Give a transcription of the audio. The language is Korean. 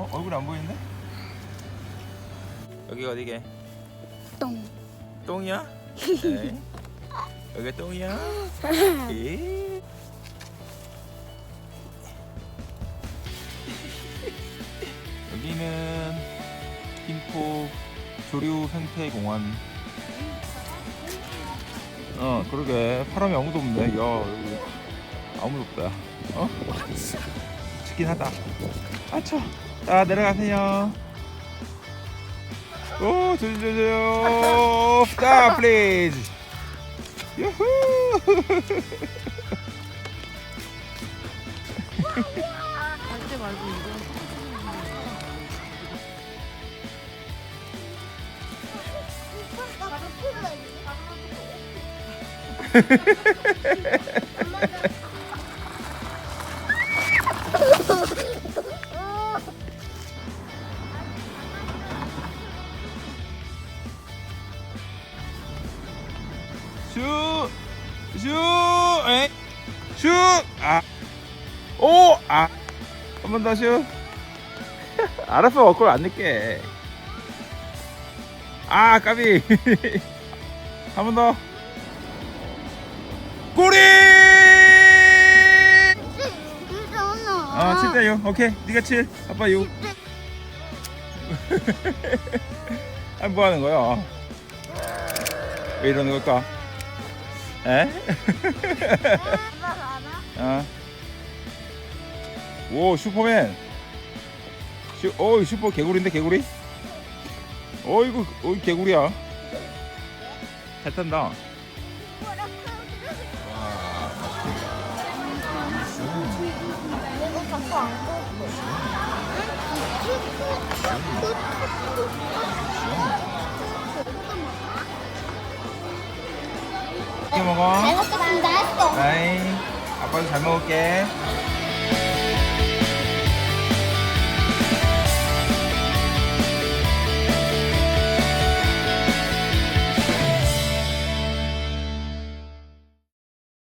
어 얼굴 안 보이는데? 여기가 어디게? 똥. 똥이야? 네. 여기 똥이야? 에? 여기는 김포 조류 생태공원. 어, 그러게 사람이 아무도 없네. 야, 여기 아무도 없다. 어? 춥긴 하다. 아, 쳐. 자, 내려가세요. 오, 조심조심. 스탑, 플리즈. 유후. 갈때 말고 이거. 슈, 슈, 에, 슈, 아, 오, 아, 한 번더 슈. 알았어, 그걸 안 넣게. 아, 까비. 한 번 더. 꼬리! 아, 7대 6. 오케이. 네가 7. 아빠 6. 아, 뭐 하는 거야? 왜 이러는 걸까? 에? 어. 오 슈퍼맨. 슈, 어 슈퍼 개구리인데 개구리? 어이구, 어이 개구리야. 잘 탄다. 이렇게 먹어. 잘 먹겠습니다. 했어. 아이, 아빠도 잘 먹을게.